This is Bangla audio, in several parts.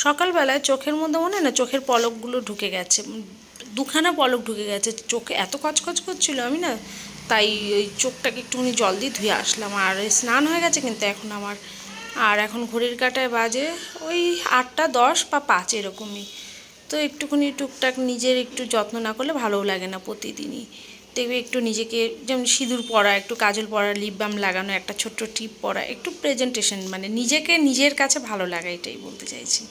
সকালবেলায় চোখের মধ্যে মনে না চোখের পলকগুলো ঢুকে গেছে, দুখানা পলক ঢুকে গেছে, চোখে এত কচকচ করছিল আমি না, তাই ওই চোখটাকে একটুখানি জল দিয়ে ধুয়ে আসলাম। আর স্নান হয়ে গেছে কিন্তু এখন আমার, আর এখন ঘড়ির কাটায় বাজে ওই আটটা দশ বা পাঁচ এরকমই। তো একটুখানি টুকটাক নিজের একটু যত্ন না করলে ভালোও লাগে না প্রতিদিনই। দেখবে একটু নিজেকে, যেমন সিঁদুর পরা, একটু কাজল পরা লিপ বাম লাগানো, একটা ছোট্ট টিপ পরা, একটু প্রেজেন্টেশন মানে নিজেকে নিজের কাছে ভালো লাগা, এটাই বলতে চাইছি।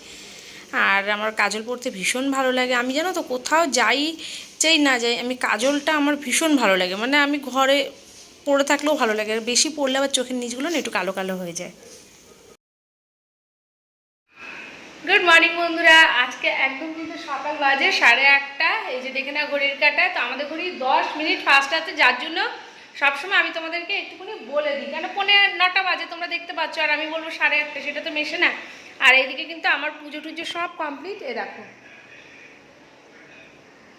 আর আমার কাজল পরতে ভীষণ ভালো লাগে। আমি জানো তো, কোথাও যাই চাই না যাই, আমি কাজলটা আমার ভীষণ ভালো লাগে। মানে আমি ঘরে পরে থাকলেও ভালো লাগে। আর বেশি পরলে আবার চোখের নিচগুলো না একটু কালো কালো হয়ে যায়। গুড মর্নিং বন্ধুরা। আজকে একদম কিন্তু সকাল বাজে, সাড়ে আটটা। এই যে দেখে না ঘড়ির কাটা। তো আমাদের ঘড়ি দশ মিনিট ফার্স্ট আছে, যার জন্য সবসময় আমি তোমাদেরকে একটুখানি বলে দিই। কেন পনেরো নটা বাজে তোমরা দেখতে পাচ্ছ, আর আমি বলব সাড়ে আটটা, সেটা তো মেশে না। আর এইদিকে কিন্তু আমার পুজো টুজো সব কমপ্লিট এ দেখো।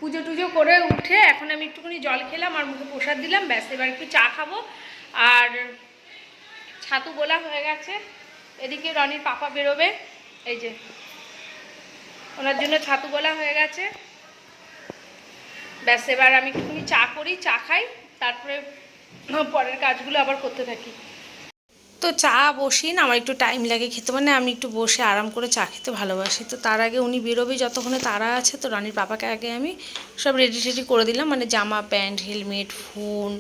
পুজো টুজো করে উঠে এখন আমি একটুখানি জল খেলাম, আর মুখে প্রসাদ দিলাম। ব্যাস, এবার একটু চা খাব। আর ছাতু গোলা হয়ে গেছে। এদিকে রনির পাপা বেরোবে। এই যে ওনার জন্য ছাতু গোলা হয়ে গেছে। ব্যাস, এবার আমি একটুখানি চা করি, চা খাই, তারপরে পরের কাজগুলো আবার করতে থাকি। তো চা বসি না, আমার একটু টাইম লাগে খেতে মানে আমি একটু বসে আরাম করে চা খেতে ভালোবাসি। তো তার আগে উনি বেরোবে যতক্ষণে তারা আছে, তো রানীর পাপাকে আগে আমি সব রেডি টেডি করে দিলাম। মানে জামা, প্যান্ট, হেলমেট, ফোন,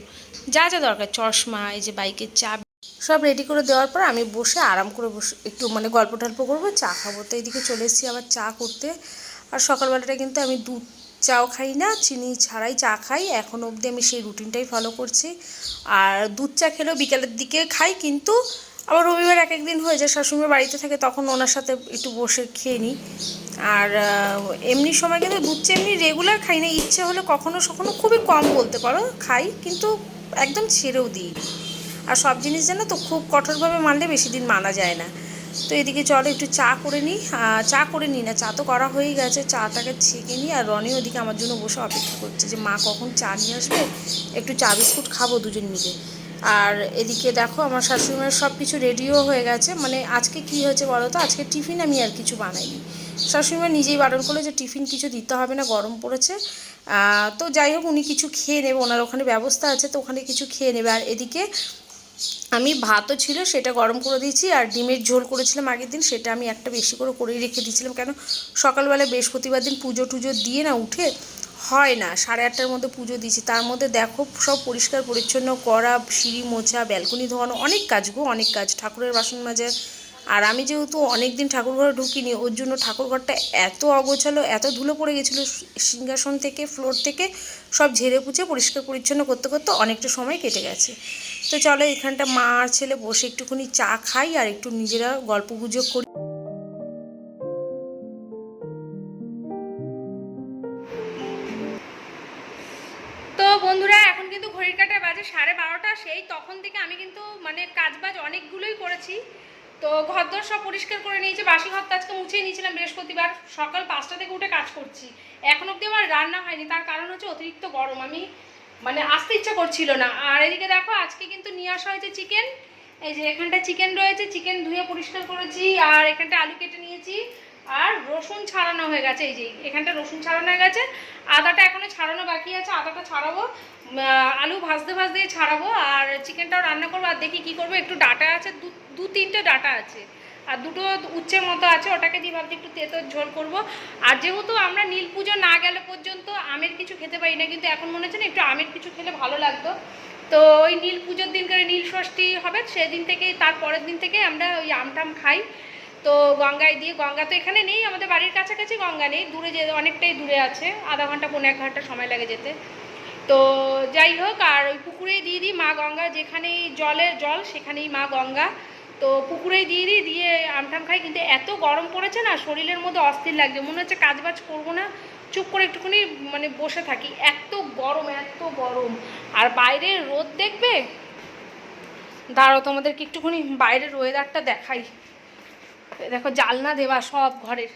যা যা দরকার, চশমা, এই যে বাইকের চাবি। সব রেডি করে দেওয়ার পর আমি বসে আরাম করে বসে একটু মানে গল্প টল্প করব, চা খাব। তো এইদিকে চলে এসেছি আবার চা করতে। আর সকালবেলাটা কিন্তু আমি দুধ চাও খাই না, চিনি ছাড়াই চা খাই। এখন অবধি আমি সেই রুটিনটাই ফলো করছি। আর দুধ চা খেলেও বিকালের দিকে খাই, কিন্তু আবার রবিবার এক একদিন হয়ে যায়। শাশুড়ি বাড়িতে থাকে, তখন ওনার সাথে একটু বসে খেয়ে নিই। আর এমনি সময় কিন্তু দুধ চা এমনি রেগুলার খাই না। ইচ্ছে হলে কখনো কখনো খুবই কম বলতে পারো, খাই। কিন্তু একদম ছেড়েও দিই। আর সব জিনিস জানো তো খুব কঠোরভাবে মানলে বেশি দিন মানা যায় না। তো এদিকে চলো একটু চা করে নিই। চা করে নিই না, চা তো করা হয়েই গেছে। চাটাকে ছেঁকে নিই আর রনি ওদিকে আমার জন্য বসে অপেক্ষা করছে যে মা কখন চা নিয়ে আসবে? একটু চা বিস্কুট খাব দুজন মিলে। আর এদিকে দেখো আমার শাশুড়িমার সব কিছু রেডিও হয়ে গেছে। মানে আজকে কি হয়েছে বলো তো? আজকে টিফিন আমি আর কিছু বানাইনি। শাশুড়িমা নিজেই বারণ করল যে টিফিন কিছু দিতে হবে না, গরম পড়েছে। তো যাই হোক উনি কিছু খেয়ে নেবে, ওনার ওখানে ব্যবস্থা আছে, তো ওখানে কিছু খেয়ে নেবে। আর এদিকে আমি ভাতও ছিল, সেটা গরম করে দিয়েছি আর ডিমের ঝোল করেছিলাম আগের দিন, সেটা আমি একটা বেশি করে করেই রেখে দিয়েছিলাম। কেন? সকালবেলা বৃহস্পতিবার দিন পুজো টুজো দিয়ে না উঠে হয় না, সাড়ে আটটার মধ্যে পুজো দিয়েছি। তার মধ্যে দেখো, সব পরিষ্কার, পরিচ্ছন্ন, করা, সিঁড়ি মোছা, ব্যালকনি ধোয়ানো, অনেক কাজ গো, অনেক কাজ। ঠাকুরের বাসন মাজা। আর আমি যেহেতু অনেক দিন ঠাকুর ঘরে ঢুকিনি, ওর জন্য ঠাকুর ঘরটা এত অগোছালো, এত ধুলো পড়ে গেছিল সিংহাসন থেকে, ফ্লোর থেকে, সব ঝেড়ে পুছে পরিষ্কার, পরিচ্ছন্ন করতে করতে অনেকটা সময় কেটে গেছে। তো চলো এখানটা মা আর ছেলে বসে একটুখানি চা খাই আর একটু নিজেরা গল্প গুজব করি। তো বন্ধুরা, এখন কিন্তু ঘড়ির কাটায় বাজে সাড়ে বারোটা। সেই তখন থেকে আমি কিন্তু মানে কাজ বাজ অনেকগুলোই করেছি। তো ঘরদোর সব পরিষ্কার করে নিয়েছি। বাসি ঘর তো আজকে মুছিয়ে নিয়েছিলাম বৃহস্পতিবার। সকাল পাঁচটা থেকে উঠে কাজ করছি। এখন অবধি আমার রান্না হয়নি। তার কারণ হচ্ছে অতিরিক্ত গরম। আমি মানে আসতে ইচ্ছা করছিল না। আর এদিকে দেখো, আজকে কিন্তু নিয়ে আসা হয়েছে চিকেন এই যে এখানটা চিকেন রয়েছে চিকেন ধুয়ে পরিষ্কার করেছি, আর এখানটা আলু কেটে নিয়েছি। আর রসুন ছাড়ানো হয়ে গেছে, এই যে এখানটা রসুন ছাড়ানো হয়ে গেছে। আদাটা এখনও ছাড়ানো বাকি আছে, আদাটা ছাড়াবো। আলু ভাজতে ভাজতে ছাড়াবো, আর চিকেনটাও রান্না করব, আর দেখি কি করব, একটু ডাটা আছে, দু তিনটে ডাটা আছে। আর দুটো উচ্ছের মতো আছে, ওটাকে দিয়ে ভাবছি একটু তেঁতোর ঝোল করব। আর যেহেতু আমরা নীল পুজো না গেলে পর্যন্ত আমের কিছু খেতে পারি না, কিন্তু এখন মনে হচ্ছে না একটু আমের কিছু খেলে ভালো লাগতো। তো ওই নীল পুজোর দিন করে নীল ষষ্ঠী হবে, সেদিন থেকে, তার পরের দিন থেকে আমরা ওই আমটাম খাই। তো গঙ্গায় দিয়ে, গঙ্গা তো এখানে নেই, আমাদের বাড়ির কাছাকাছি গঙ্গা নেই, দূরে যে, অনেকটাই দূরে আছে, আধা ঘণ্টা পনেরো এক ঘণ্টা সময় লাগে যেতে। তো যাই হোক, আর ওই পুকুরেই দিয়ে দিই মা গঙ্গা, যেখানেই জলে জল, সেখানেই মা গঙ্গা। তো পুকুরেই দিয়ে দিই, দিয়ে আমটাম খাই। কিন্তু এত গরম পড়েছে না, শরীরের মধ্যে অস্থির লাগছে। মনে হচ্ছে কাজ বাজ করব না, চুপ করে একটুখানি মানে বসে থাকি। এত গরম এত গরম। আর বাইরের রোদ দেখবে? দাঁড়াও তোমাদেরকে একটুখানি বাইরের ওয়েদারটা দেখাই। দেখো, জালনা দেওয়া সব ঘরের।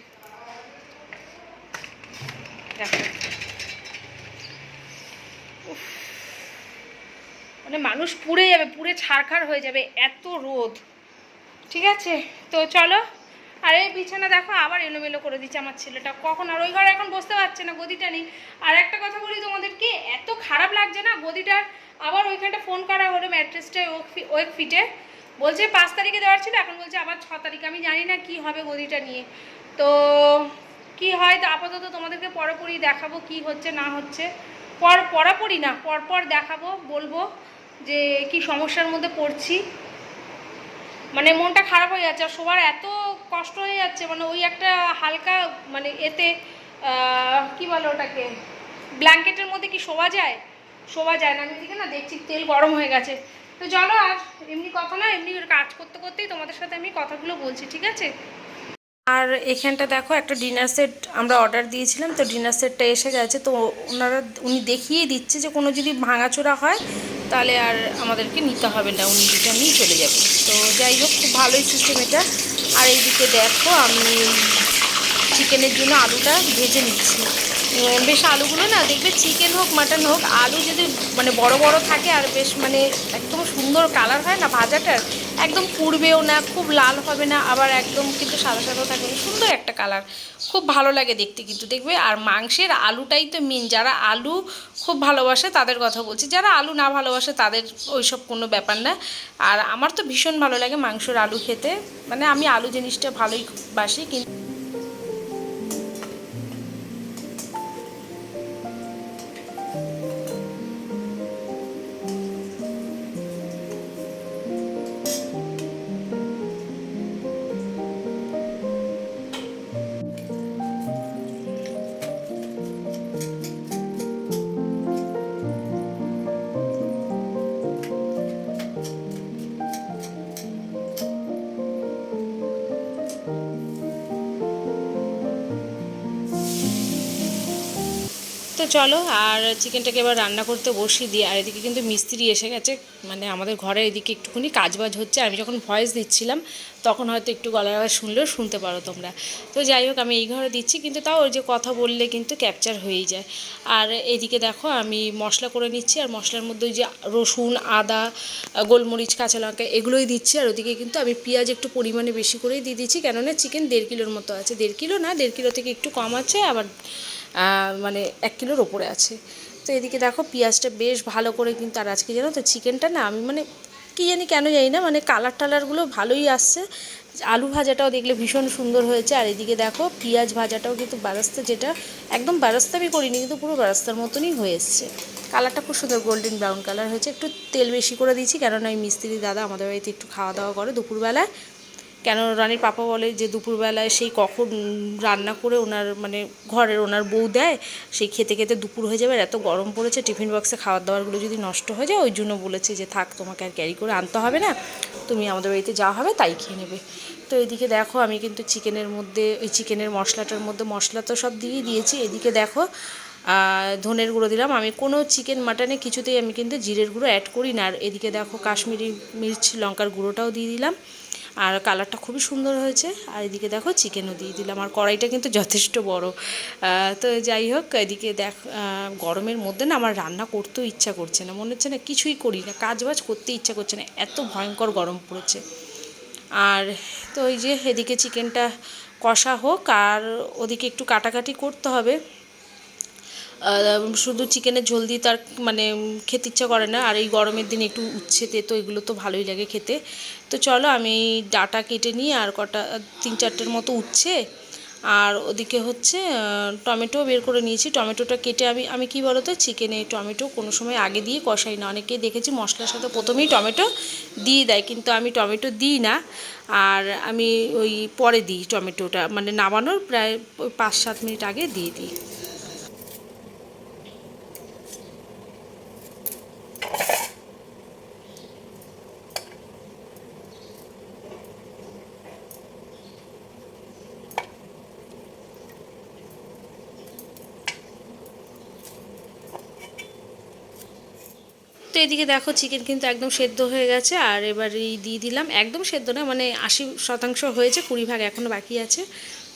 দেখো। মানে মানুষ পুড়ে যাবে, পুড়ে ছারখার হয়ে যাবে, এত রোদ। ঠিক আছে, তো চলো। আর এই বিছানা দেখো, আবার এলোমেলো করে দিচ্ছে আমার ছেলেটা। কখন? আর ওই ঘরে এখন বসতে পারছে না গদিটা নেই। আর একটা কথা বলি তোমাদেরকে, এত খারাপ লাগছে না গদিটার? আবার ওইখানটা ফোন করা হলো ম্যাট্রেসটা ওয়েক ফিটে। বলছে পাঁচ তারিখে দেওয়ার ছিল, এখন বলছে আবার ছ তারিখ। আমি জানি না কি হবে গদিটা নিয়ে। তো কি হয়, তো আপাতত তোমাদেরকে পরপরই দেখাবো কি হচ্ছে, না হচ্ছে। পর পরাপরই না, পরপর দেখাবো, বলব যে কি সমস্যার মধ্যে পড়ছি। মানে মনটা খারাপ হয়ে যাচ্ছে আর সবার এত কষ্ট হয়ে যাচ্ছে মানে ওই একটা হালকা মানে এতে কি বলে ওটাকে, ব্ল্যাঙ্কেটের মধ্যে কি শোয়া যায়? শোয়া যায় না, আমি দিকে না দেখছি তেল গরম হয়ে গেছে। তো চলো আর এমনি কথা না, এমনি কাজ করতে করতেই তোমাদের সাথে আমি কথাগুলো বলছি, ঠিক আছে? আর এখানটা দেখো, একটা ডিনার সেট আমরা অর্ডার দিয়েছিলাম, তো ডিনার সেটটা এসে গেছে, তো ওনারা, উনি দেখিয়ে দিচ্ছে যে কোনো যদি ভাঙাচোরা হয় তাহলে আর আমাদেরকে নিতে হবে না, উনি দুটা নিয়ে চলে যাবে। তো যাই হোক, খুব ভালোই সিস্টেম এটা। আর এইদিকে দেখো, আমি চিকেনের জন্য আলুটা ভেজে নিচ্ছি। বেশ আলুগুলো না, দেখবে চিকেন হোক মাটন হোক, আলু যদি মানে বড় বড় থাকে আর বেশ মানে একদম সুন্দর কালার হয় না, ভাজাটার একদম পুড়বেও না, খুব লাল হবে না, আবার একদম কিন্তু সাদা সাদা থাকবে। সুন্দর একটা কালার খুব ভালো লাগে দেখতে কিন্তু, দেখবে? আর মাংসের আলুটাই তো মেন যারা আলু খুব ভালোবাসে, তাদের কথা বলছি। যারা আলু না ভালোবাসে, তাদের ওইসব কোনো ব্যাপার না। আর আমার তো ভীষণ ভালো লাগে মাংসের আলু খেতে। মানে আমি আলু জিনিসটা ভালোই বাসি, কিন্তু চলো, আর চিকেনটাকে এবার রান্না করতে বসিয়ে দিই। আর এদিকে কিন্তু মিস্ত্রি এসে গেছে মানে আমাদের ঘরে এদিকে একটুখানি কাজবাজ হচ্ছে। আমি যখন ভয়েস দিচ্ছিলাম, তখন হয়তো একটু গলার আওয়াজ শুনলেও শুনতে পারো তোমরা। তো যাই হোক, আমি এই ঘরে দিচ্ছি, কিন্তু তাও ওই যে কথা বললে কিন্তু ক্যাপচার হয়েই যায়। আর এদিকে দেখো, আমি মশলা করে নিচ্ছি, আর মশলার মধ্যে ওই যে রসুন, আদা, গোলমরিচ, কাঁচা লঙ্কা এগুলোই দিচ্ছি। আর ওদিকে কিন্তু আমি পেঁয়াজ একটু পরিমাণে বেশি করেই দিয়ে দিচ্ছি, কেননা চিকেন দেড় কিলোর মতো আছে। দেড় কিলো না, দেড় কিলো থেকে একটু কম আছে, আবার মানে এক কিলোর ওপরে আছে। তো এদিকে দেখো পেঁয়াজটা বেশ ভালো করে কিন্তু, আর আজকে জানো তো চিকেনটা না, আমি মানে কী জানি কেন জানি না মানে কালার টালারগুলো ভালোই আসছে। আলু ভাজাটাও দেখলে ভীষণ সুন্দর হয়েছে, আর এদিকে দেখো পেঁয়াজ ভাজাটাও কিন্তু বারাস্তা যেটা একদম বারাস্তা আমি করিনি, কিন্তু পুরো বারাস্তার মতনই হয়ে এসছে। কালারটা খুব সুন্দর গোল্ডেন ব্রাউন কালার হয়েছে, একটু তেল বেশি করে দিয়েছি, কেননা ওই মিস্ত্রি দাদা আমাদের বাড়িতে একটু খাওয়া দাওয়া করে দুপুরবেলায়। কেন রানীর পাপা বলে যে দুপুরবেলায় সেই কখন রান্না করে ওনার মানে ঘরের ওনার বউ দেয়, সেই খেতে খেতে দুপুর হয়ে যাবে এত গরম পড়েছে, টিফিন বক্সে খাবার দাবারগুলো যদি নষ্ট হয়ে যায়, ওই জন্য বলেছে যে থাক তোমাকে আর ক্যারি করে আনতে হবে না, তুমি আমাদের বাড়িতে যা হবে তাই খেয়ে নেবে। তো এদিকে দেখো আমি কিন্তু চিকেনের মধ্যে, ওই চিকেনের মশলাটার মধ্যে মশলা তো সব দিয়েই দিয়েছি, এদিকে দেখো ধনের গুঁড়ো দিলাম, আমি কোনো চিকেন মাটনে কিছুতেই আমি কিন্তু জিরের গুঁড়ো অ্যাড করি না, আর এদিকে দেখো কাশ্মীরি মির্চ লঙ্কার গুঁড়োটাও দিয়ে দিলাম। আর কালারটা খুবই সুন্দর হয়েছে। আর এদিকে দেখো চিকেনও দিয়ে দিলাম। আর কড়াইটা কিন্তু যথেষ্ট বড়। তো যাই হোক, এদিকে দেখ গরমের মধ্যে না আমার রান্না করতেও ইচ্ছা করছে না। মনে হচ্ছে না কিছুই করি না। কাজ বাজ করতে ইচ্ছা করছে না। এত ভয়ঙ্কর গরম পড়েছে। আর তো ওই যে এদিকে চিকেনটা কষা হোক, আর ওদিকে একটু কাটাকাটি করতে হবে। শুধু চিকেনের ঝোল দিয়ে তার মানে খেতে ইচ্ছা করে না, আর এই গরমের দিনে একটু উচ্ছে তেতো, এগুলো তো ভালোই লাগে খেতে। তো চলো আমি ডাটা কেটে নিই, আর কটা, তিন চারটের মতো উচ্ছে। আর ওদিকে হচ্ছে টমেটো বের করে নিয়েছি। টমেটোটা কেটে আমি আমি কি বলতো, চিকেনে টমেটো কোনো সময় আগে দিয়ে কষাই না। অনেকে দেখেছি মশলার সাথে প্রথমেই টমেটো দিয়ে দেয়, কিন্তু আমি টমেটো দিই না। আর আমি ওই পরে দিই টমেটোটা মানে নামানোর প্রায় পাঁচ সাত মিনিট আগে দিয়ে দিই। তো এদিকে দেখো চিকেন কিন্তু একদম সেদ্ধ হয়ে গেছে, আর এবার এই দিয়ে দিলাম, একদম সেদ্ধ না মানে আশি শতাংশ হয়েছে, কুড়ি ভাগ এখনও বাকি আছে।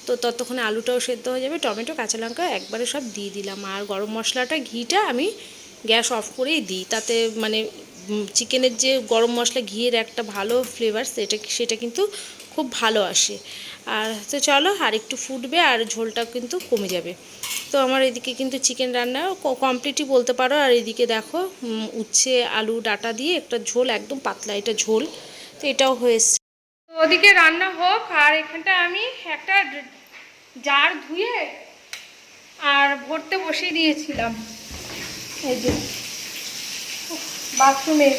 তো ততক্ষণে আলুটাও সেদ্ধ হয়ে যাবে, টমেটো, কাঁচা লঙ্কা একবারে সব দিয়ে দিলাম। আর গরম মশলাটা, ঘিটা আমি গ্যাস অফ করেই দিই, তাতে মানে চিকেনের যে গরম মশলা, ঘিয়ের একটা ভালো ফ্লেভার সেটা সেটা কিন্তু খুব ভালো আসে। আর তো চলো, আর একটু ফুটবে আর ঝোলটা কিন্তু কমে যাবে। তো আমার এদিকে কিন্তু চিকেন রান্না কমপ্লিটই বলতে পারো। আর এদিকে দেখো উচ্ছে, আলু, ডাটা দিয়ে একটা ঝোল, একদম পাতলা এটা ঝোল। তো এটাও হয়েছে ওদিকে রান্না হোক, আর এখানটা আমি একটা জার ধুয়ে আর ভরতে বসিয়ে দিয়েছিলাম। এই যে। বাথরুমে।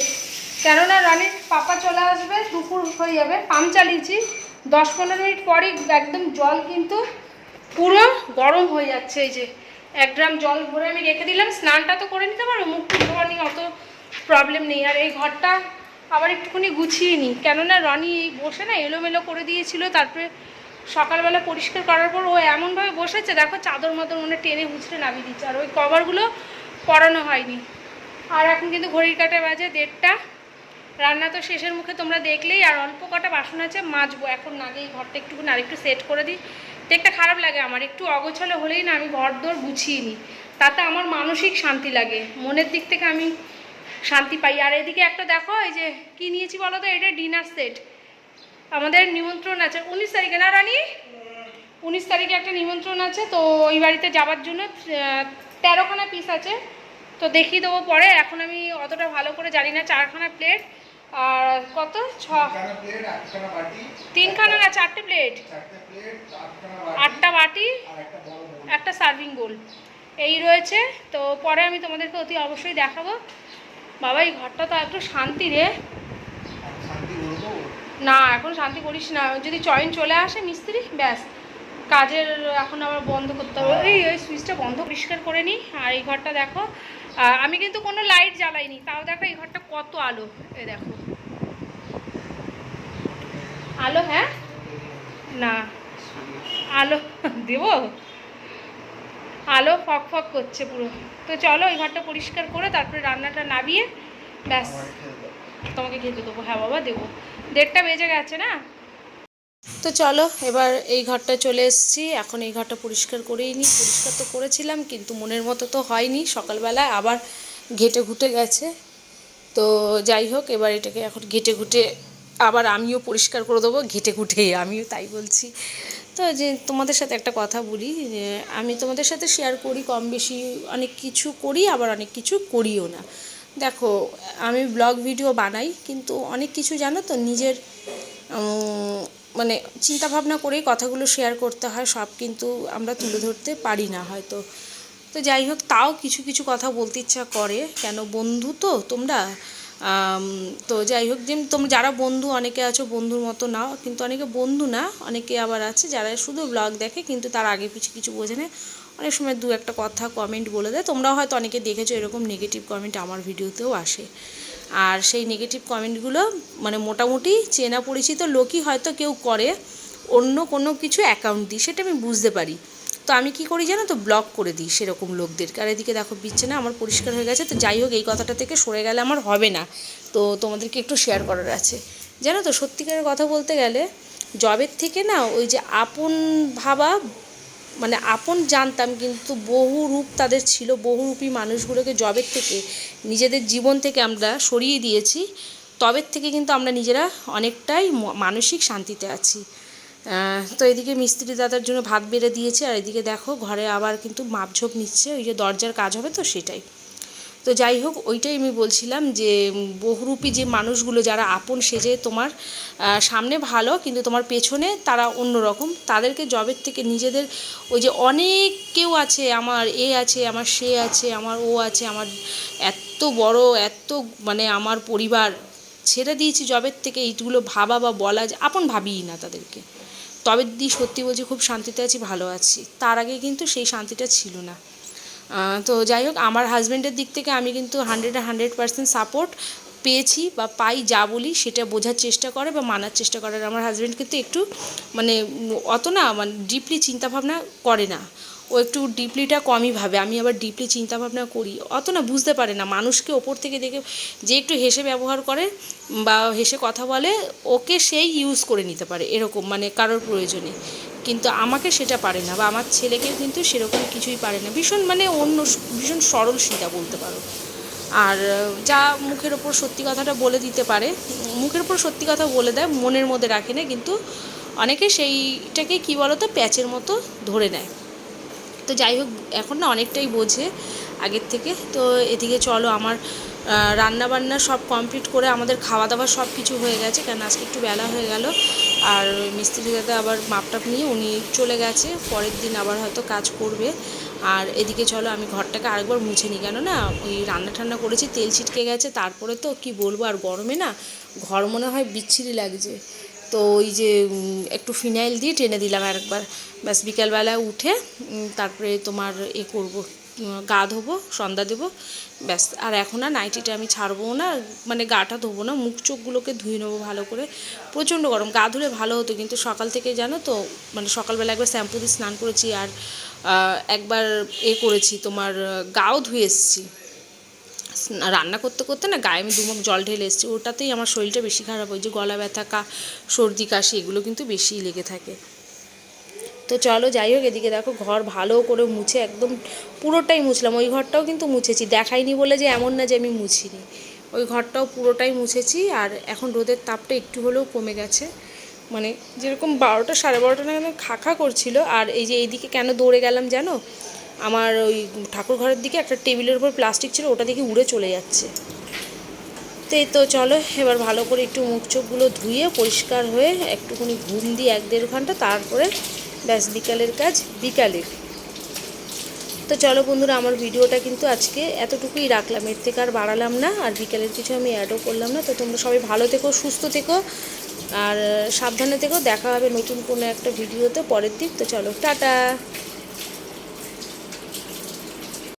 কেননা রানির পাপা চলে আসবে, দুপুর হয়ে যাবে। পাম্প চালিয়েছি। দশ পনেরো মিনিট পরই একদম জল কিন্তু পুরো গরম হয়ে যাচ্ছে এই যে। এক ড্রাম জল ভরে আমি রেখে দিলাম। স্নানটা তো করে নিতে পারো, মুখ টুক ধোয়া নিয়ে অত প্রবলেম নেই। আর এই ঘরটা আবার একটুখানি গুছিয়ে নিই। কেননা রনি এই বসে না এলোমেলো করে দিয়েছিল, তারপরে সকালবেলা পরিষ্কার করার পর ও এমনভাবে বসেছে, দেখো চাদর মতন মনে টেনে হুঁচড়ে নামিয়ে দিচ্ছে। আর ওই কভারগুলো পরানো হয়নি। আর এখন কিন্তু ঘড়ির কাটা বাজে দেড়টা। রান্না তো শেষের মুখে তোমরা দেখলেই, আর অল্প কটা বাসন আছে, মাজবো। এখন আগে এই ঘরটা একটুখানি আরেকটু সেট করে দিই। দেখতে খারাপ লাগে আমার, একটু অগোছালো হলেই না আমি ঘর দোর গুছিয়ে নিই। তাতে আমার মানসিক শান্তি লাগে। মনের দিক থেকে আমি শান্তি পাই। আর এদিকে একটা দেখো, এই যে কি নিয়েছি বলো তো? এটা ডিনার সেট আমাদের নিমন্ত্রণ আছে। উনিশ তারিখে না রানী? উনিশ তারিখে একটা নিমন্ত্রণ আছে। তো ওই বাড়িতে যাওয়ার জন্য তেরোখানা পিস আছে। তো দেখিয়ে দেবো পরে। এখন আমি অতটা ভালো করে জানি না চারখানা প্লেট আর কত? ছ। তিনখানা না চারটে প্লেট আটটা বাটি? একটা সার্ভিং বোল এই রয়েছে। তো পরে আমি তোমাদেরকে অতি অবশ্যই দেখাবো। বাবা এই ঘরটা তো একটু শান্তি রে। না এখন শান্তি করিস না। যদি চয়ন চলে আসে মিস্ত্রি ব্যাস। কাজের এখন আবার বন্ধ করতে হবে। এই ওই সুইচটা বন্ধ পরিষ্কার করে নিই আর এই ঘরটা দেখো আমি কিন্তু কোনো লাইট জ্বালাইনি। তাও দেখো এই ঘরটা কত আলো। এই দেখো। আলো হ্যাঁ? না। আলো, দেব? আলো ফক ফক করছে পুরো। তো চলো এই ঘরটা পরিষ্কার করে তারপরে রান্নাটা নামিয়ে ব্যাস। তোমাকে খেতে দেবো। হ্যাঁ বাবা, দেবো। দেড়টা বেজে গেছে না? তো চলো, এবার এই ঘরটা চলে এসেছি। এখন এই ঘরটা পরিষ্কার করেই নিই পরিষ্কার তো করেছিলাম, কিন্তু মনের মতো তো হয়নি। সকালবেলা আবার ঘেটে ঘুটে গেছে। তো যাই হোক, এবার এটাকে এখন ঘেটে ঘুটে আবার আমিও পরিষ্কার করে দেবো। ঘেটে ঘুটে আমিও তাই বলছি। তো যে তোমাদের সাথে একটা কথা বলি আমি তোমাদের সাথে শেয়ার করি, কম বেশি অনেক কিছু করি, আবার অনেক কিছু করিও না। দেখো, আমি ব্লগ ভিডিও বানাই, কিন্তু অনেক কিছু জানো তো, নিজের মানে চিন্তা ভাবনা করেই কথাগুলো শেয়ার করতে হয়, সব কিন্তু আমরা তুলে ধরতে পারি না হয়তো। তো যাই হোক, তাও কিছু কিছু কথা বলতে ইচ্ছা করে। কেন বন্ধু তো তোমরা? তো যাই হোক যেমন তোমরা যারা বন্ধু, অনেকে আছো বন্ধুর মতো নাও, কিন্তু অনেকে বন্ধু না, অনেকে আবার আছে যারা শুধু ব্লগ দেখে, কিন্তু তার আগে পিছু কিছু বোঝে না। অনেক সময় দু একটা কথা কমেন্ট বলে দেয়। তোমরাও হয়তো অনেকে দেখেছ, এরকম নেগেটিভ কমেন্ট আমার ভিডিওতেও আসে। আর সেই নেগেটিভ কমেন্টগুলো মানে মোটামুটি চেনা পরিচিত লোকই হয়তো কেউ করে অন্য কোনো কিছু অ্যাকাউন্ট দিই সেটা আমি বুঝতে পারি। তো আমি কি করি জানো তো ব্লক করে দিই সেরকম লোকদেরকে। আর এদিকে দেখো বিচ্ছে না, আমার পরিষ্কার হয়ে গেছে। তো যাই হোক, এই কথাটা থেকে সরে গেলে আমার হবে না। তো তোমাদেরকে একটু শেয়ার করার আছে। জানো তো, সত্যিকারের কথা বলতে গেলে জবের থেকে না, ওই যে আপন ভাবা মানে আপন জানতাম কিন্তু বহু রূপ তাদের ছিল বহুরূপী মানুষগুলোকে জবের থেকে, নিজেদের জীবন থেকে আমরা সরিয়ে দিয়েছি। তবের থেকে কিন্তু আমরা নিজেরা অনেকটাই মানসিক শান্তিতে আছি। তো এদিকে মিস্ত্রি দাদার জন্য ভাত বেড়ে দিয়েছে, আর এদিকে দেখো ঘরে আবার কিন্তু মাপঝোপ নিচ্ছে, ওই যে দরজার কাজ হবে তো সেটাই। তো যাই হোক, ওইটাই আমি বলছিলাম যে বহুরূপী যে মানুষগুলো যারা আপন সেজে তোমার সামনে ভালো, কিন্তু তোমার পেছনে তারা অন্যরকম। তাদেরকে জবের থেকে নিজেদের, ওই যে অনেক কেউ আছে, আমার এ আছে, আমার সে আছে, আমার ও আছে, আমার এত বড়, এত মানে আমার পরিবার, ছেড়ে দিয়েছি জবের থেকে, এইগুলো ভাবা বা বলা যে আপন ভাবিই না তাদেরকে। তবে দিদি সত্যি বলছি, খুব শান্তিতে আছি, ভালো আছি। তার আগে কিন্তু সেই শান্তিটা ছিল না। তো যাই হোক, আমার হাজব্যান্ডের দিক থেকে আমি কিন্তু হান্ড্রেড হান্ড্রেড পার্সেন্ট সাপোর্ট পেয়েছি বা পাই যা বলি, সেটা বোঝার চেষ্টা করে বা মানার চেষ্টা করে। আমার হাজব্যান্ড কিন্তু একটু মানে অত না মানে ডিপলি চিন্তাভাবনা করে না। ও একটু ডিপলিটা কমই ভাবে। আমি আবার ডিপলি চিন্তাভাবনা করি। অত না, বুঝতে পারে না। মানুষকে ওপর থেকে দেখে যে একটু হেসে ব্যবহার করে বা হেসে কথা বলে, ওকে সেই ইউজ করে নিতে পারে এরকম মানে কারোর প্রয়োজনে। কিন্তু আমাকে সেটা পারে না বা আমার ছেলেকে কিন্তু সেরকম কিছুই পারে না। ভীষণ মানে অন্য ভীষণ সরল সীতা বলতে পারো। আর যা মুখের ওপর সত্যি কথাটা বলে দিতে পারে, মুখের ওপর সত্যি কথা বলে দেয়, মনের মধ্যে রাখে না, কিন্তু অনেকে সেইটাকে কী বলতো, প্যাচের মতো ধরে নেয়। তো যাই হোক, এখন না অনেকটাই বোঝে আগের থেকে। তো এদিকে চলো, আমার রান্না বান্না সব কমপ্লিট করে আমাদের খাওয়া দাওয়া সব কিছু হয়ে গেছে কারণ আজকে একটু বেলা হয়ে গেল। আর মিস্ত্রি দাদা আবার মাপটাপ নিয়ে উনি চলে গেছে, পরের দিন আবার হয়তো কাজ করবে। আর এদিকে চলো, আমি ঘরটাকে আরেকবার মুছে নিই, কেন না ওই রান্না ঠান্না করেছি, তেল ছিটকে গেছে, তারপরে তো কি বলব, আর গরমে না ঘর মনে হয় বিচ্ছিরি লাগছে। তো ওই যে একটু ফিনাইল দিয়ে টেনে দিলাম একবার ব্যাস, বিকালবেলা উঠে তারপরে তোমার এ করব গা ধোবো, সন্ধ্যা দেবো, ব্যাস। আর এখন আর নাইটিটা আমি ছাড়বো না মানে গাটা ধোবো না, মুখ চোখগুলোকে ধুয়ে নেব ভালো করে। প্রচণ্ড গরম, গা ধুলে ভালো হতো, কিন্তু সকাল থেকে জানো তো মানে সকালবেলা একবার শ্যাম্পু দিয়ে স্নান করেছি আর একবার এ করেছি, তোমার গাও ধুয়ে এসেছি। রান্না করতে করতে না গায়ে আমি দুমুখ জল ঢেলে এসেছি। ওটাতেই আমার শরীরটা বেশি খারাপ হয় যে গলা ব্যথা, কা, সর্দি, কাশি, এগুলো কিন্তু বেশিই লেগে থাকে। তো চলো যাই হোক, এদিকে দেখো ঘর ভালো করে মুছে একদম পুরোটাই মুছলাম। ওই ঘরটাও কিন্তু মুছেছি, দেখাইনি বলে যে এমন না যে আমি মুছিনি। ওই ঘরটাও পুরোটাই মুছেছি আর এখন রোদের তাপটা একটু হলেও কমে গেছে। মানে যেরকম বারোটা সাড়ে বারোটা নাগাদ খাখা করছিল, আর এই যে এইদিকে কেন দৌড়ে গেলাম জানো? আমার ওই ঠাকুর ঘরের দিকে একটা টেবিলের উপর প্লাস্টিক ছিল, ওটা দেখে উড়ে চলে যাচ্ছে। তো এই তো চলো, এবার ভালো করে একটু মুখ চোখগুলো ধুয়ে পরিষ্কার হয়ে একটুখানি ঘুম দিয়ে এক দেড় ঘণ্টা, তারপরে ব্যাস বিকালের কাজ বিকালের তো চলো বন্ধুরা, আমার ভিডিওটা কিন্তু আজকে এতটুকুই রাখলাম। এর থেকে আর বাড়ালাম না, আর বিকালের কিছু আমি অ্যাডও করলাম না। তো তোমরা সবাই ভালো থেকো, সুস্থ থেকো, আর সাবধানে থেকো। দেখা হবে নতুন কোনো একটা ভিডিওতে পরের দিন। তো চলো, টাটা!